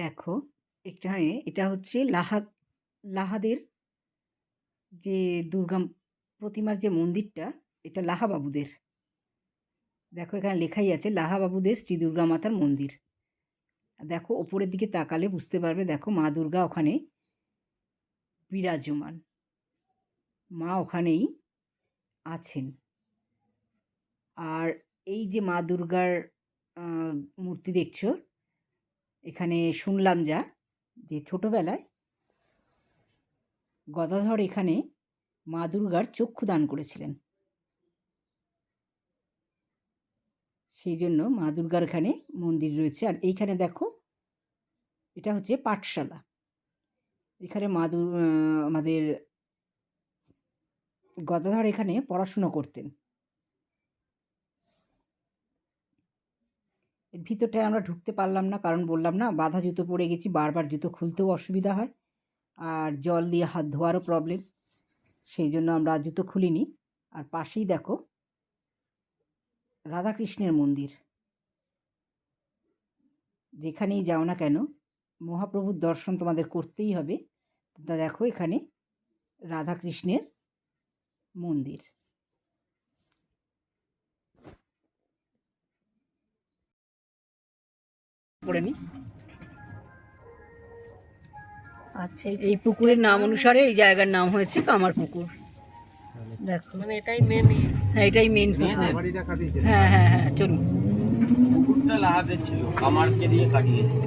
দেখো, এখানে এটা হচ্ছে লাহাদ, লাহাদের যে দুর্গা প্রতিমার যে মন্দিরটা, এটা লাহাবাবুদের। দেখো এখানে লেখাই আছে, লাহাবাবুদের শ্রী দুর্গা মাতার মন্দির। দেখো ওপরের দিকে তাকালে বুঝতে পারবে, দেখো মা দুর্গা ওখানে বিরাজমান। মা ওখানেই আছেন। আর এই যে মা দুর্গার মূর্তি দেখছ এখানে শুনলাম যা যে ছোটোবেলায় গদাধর এখানে মা দুর্গার চক্ষু দান করেছিলেন। সেই জন্য মা দুর্গার এখানে মন্দির রয়েছে। আর এইখানে দেখো, এটা হচ্ছে পাঠশালা। এখানে মা দুর- আমাদের গদাধর এখানে পড়াশুনো করতেন। এর ভিতরটায় আমরা ঢুকতে পারলাম না, কারণ বললাম না, বাধা জুতো পরে গেছি, বারবার জুতো খুলতেও অসুবিধা হয় আর জল দিয়ে হাত ধোয়ারও প্রবলেম সেই জন্য আমরা জুতো খুলিনি। আর পাশেই দেখো, রাধাকৃষ্ণের মন্দির। যেখানেই যাও না কেন, মহাপ্রভুর দর্শন তোমাদের করতেই হবে। তা দেখো এখানে রাধাকৃষ্ণের মন্দির। পড়ে নি। আচ্ছা এই পুকুরের নাম অনুসারে এই জায়গার নাম হয়েছে কামার পুকুর। দেখো। মানে এটাই মেন হ্যাঁ এটাই মেন পুকুর। হ্যাঁ হ্যাঁ হ্যাঁ চলুন। পুকুরটা লাহাতে ছিল কামারকে দিয়ে কাটিয়েছে।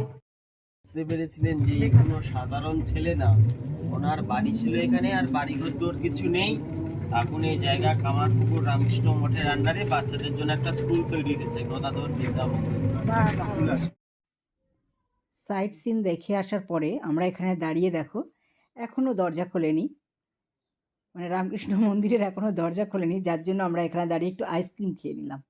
বুঝতে পেরেছিলেন যে কোনো সাধারণ ছেলে না। ওনার বাড়ি ছিল এখানে আর বাড়িঘর দোর কিছু নেই। এখন এই জায়গা কামার পুকুর রামকৃষ্ণ মঠের আন্ডারে বাচ্চাদের জন্য একটা স্কুল তৈরি হয়েছে গদাধর বিদ্যা মন্দির সাইট সিন দেখে আসার পরে আমরা এখানে দাঁড়িয়ে দেখো এখনও দরজা খোলেনি। মানে রামকৃষ্ণ মন্দিরের এখনও দরজা খোলেনি, যার জন্য আমরা এখানে দাঁড়িয়ে একটু আইসক্রিম খেয়ে নিলাম।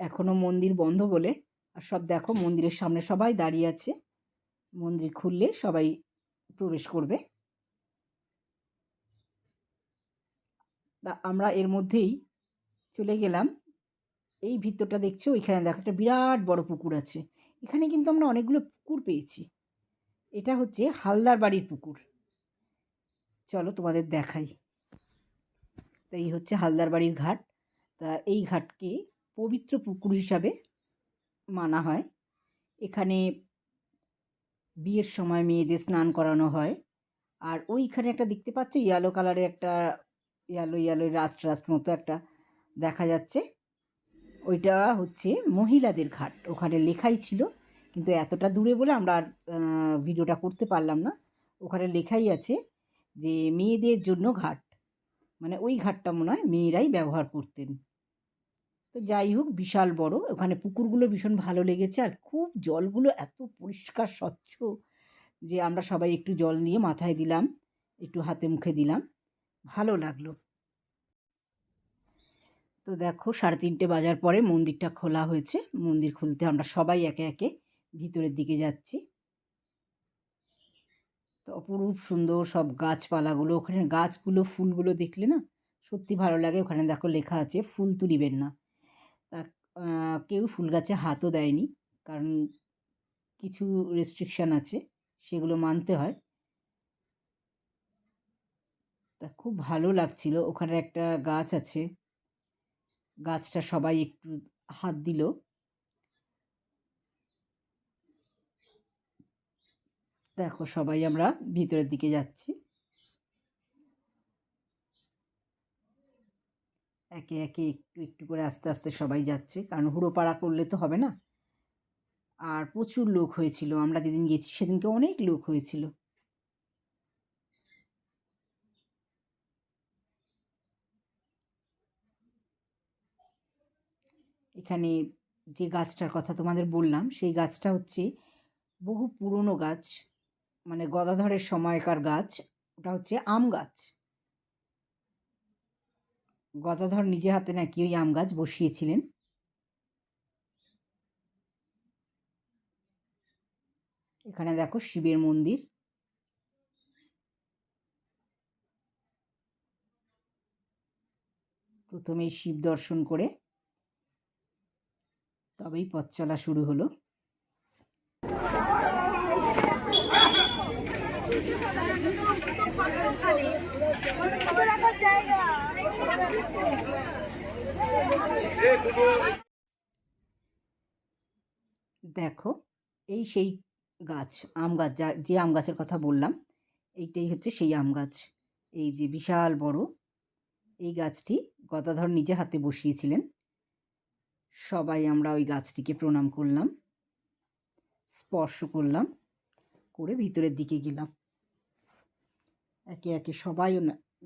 এখনও মন্দির বন্ধ বলে, আর সব দেখো মন্দিরের সামনে সবাই দাঁড়িয়ে আছে। মন্দির খুললে সবাই প্রবেশ করবে। আমরা এর মধ্যেই চলে গেলাম। এই ভিতরটা দেখছ? ওইখানে দেখো একটা বিরাট বড় পুকুর আছে। এখানে কিন্তু আমরা অনেকগুলো পুকুর পেয়েছি। এটা হচ্ছে হালদার বাড়ির পুকুর। চলো তোমাদের দেখাই। তা এই হচ্ছে হালদার বাড়ির ঘাট। তা এই ঘাটকে পবিত্র পুকুর হিসাবে মানা হয়। এখানে বিয়ের সময় মেয়েদের স্নান করানো হয়। আর ওইখানে একটা দেখতে পাচ্ছ? ইয়েলো কালারের একটা ইয়েলো ইয়েলো রাস্ট রাস্ট মতো একটা দেখা যাচ্ছে। ওইটা হচ্ছে মহিলাদের ঘাট। ওখানে লেখাই ছিল, কিন্তু এতটা দূরে বলে আমরা আর ভিডিওটা করতে পারলাম না। ওখানে লেখাই আছে যে মেয়েদের জন্য ঘাট। মানে ওই ঘাটটা মনে হয় মেয়েরাই ব্যবহার করতেন। তো যাই হোক, বিশাল বড়। ওখানে পুকুরগুলো ভীষণ ভালো লেগেছে আর খুব জলগুলো এত পরিষ্কার, স্বচ্ছ যে আমরা সবাই একটু জল নিয়ে মাথায় দিলাম, একটু হাতে মুখে দিলাম। ভালো লাগল। তো দেখো সাড়ে তিনটে বাজার পরে মন্দিরটা খোলা হয়েছে। মন্দির খুলতে আমরা সবাই একে একে ভিতরের দিকে যাচ্ছি। তো অপরূপ সুন্দর সব গাছপালাগুলো, ওখানে গাছগুলো, ফুলগুলো দেখলে না সত্যি ভালো লাগে। ওখানে দেখো লেখা আছে, ফুল তুলিবেন না। তা কেউ ফুল গাছে হাতও দেয়নি, কারণ কিছু রেস্ট্রিকশান আছে, সেগুলো মানতে হয়। তা খুব ভালো লাগছিল। ওখানে একটা গাছ আছে গাছটা সবাই একটু হাত দিল। দেখো সবাই আমরা ভিতরের দিকে যাচ্ছি। একে একে একটু একটু করে আস্তে আস্তে সবাই যাচ্ছে, কারণ হুড়োপাড়া করলে তো হবে না। আর প্রচুর লোক হয়েছিল, আমরা যেদিন গেছি সেদিনকে অনেক লোক হয়েছিল। এখানে যে গাছটার কথা তোমাদের বললাম, সেই গাছটা হচ্ছে বহু পুরনো গাছ মানে গদাধরের সময়কার গাছ, ওটা হচ্ছে আম গাছ। গদাধর নিজে হাতে নাকি ওই আম গাছ বসিয়েছিলেন। এখানে দেখো শিবের মন্দির। প্রথমেই শিব দর্শন করে তবেই পথ চলা শুরু হলো। দেখো, এই সেই গাছ, আম গাছ, যা, যে আম গাছের কথা বললাম, এইটাই হচ্ছে সেই আম গাছ। এই যে বিশাল বড়, এই গাছটি গদাধর নিজে হাতে বসিয়েছিলেন। সবাই আমরা ওই গাছটিকে প্রণাম করলাম, স্পর্শ করলাম, করে ভিতরের দিকে গেলাম। একে একে সবাই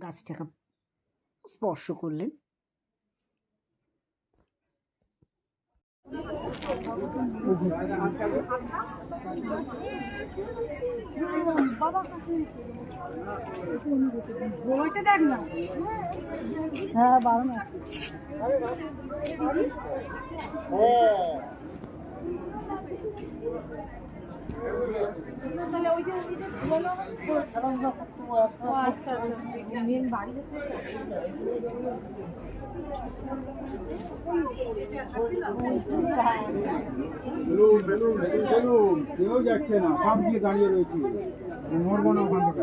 গাছটাকে স্পর্শ করলেন। বইটা দেখ না। হ্যাঁ। বারণ আছে তাহলে ওই যে ওই যে বলো আচ্ছা আচ্ছা মেন বাড়ি বেলুন বেলুন বেলুন বেলুন কেউ যাচ্ছে না সব দিয়ে দাঁড়িয়ে রয়েছে। মরবো না ওখান থেকে।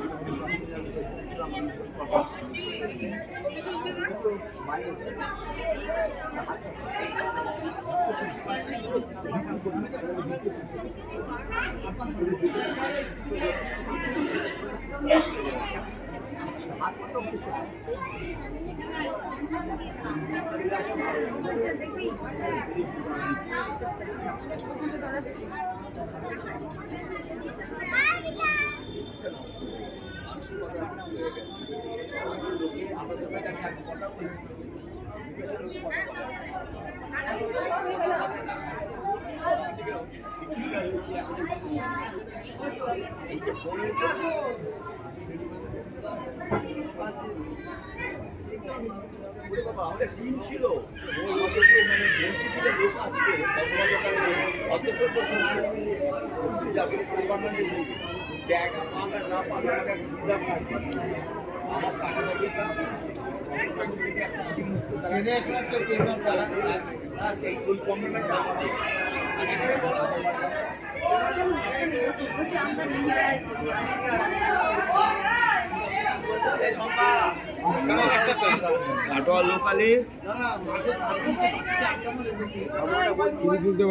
না গেলে আর কি করে যাবে সেটাই আগে এখানে ছবি তোলা বারণ কিন্তু কাটোয়া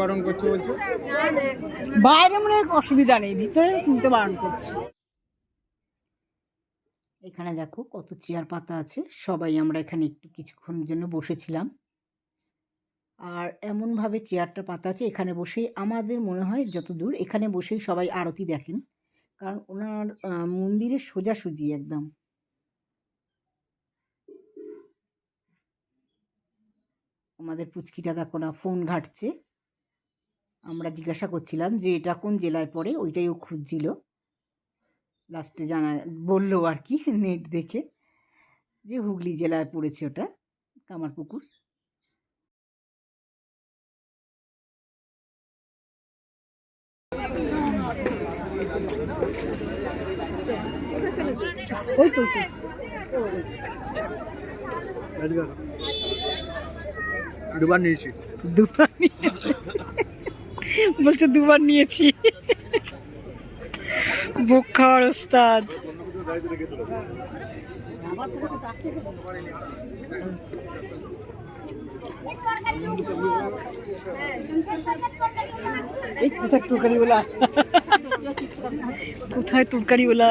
বারণ করছে বলছে? বাইরে মনে অসুবিধা নেই ভিতরে তুলতে বারণ করছে। এখানে দেখো কত চেয়ার পাতা আছে। সবাই আমরা এখানে একটু কিছুক্ষণের জন্য বসেছিলাম। আর এমনভাবে চেয়ারটা পাতা আছে এখানে বসেই আমাদের মনে হয় যতদূর এখানে বসেই সবাই আরতি দেখেন। কারণ ওনার আহ, মন্দিরের সোজাসুজি একদম। আমাদের পুচকিটা দেখো না ফোন ঘাটছে। আমরা জিজ্ঞাসা করছিলাম যে এটা কোন জেলায় পড়ে? ওইটাই ও খুঁজছিল। লাস্টে জানা বলল আর কি নেট দেখে যে হুগলি জেলায় পড়েছে ওটা কামারপুকুর। ওই তো। দুবার নিয়েছি। দুবার নিয়ে বলছে দুবার নিয়েছি। বুক খাওয়ার ওস্তাদ। কোথায় তরকারি ওলা কোথায় তরকারি কোথায়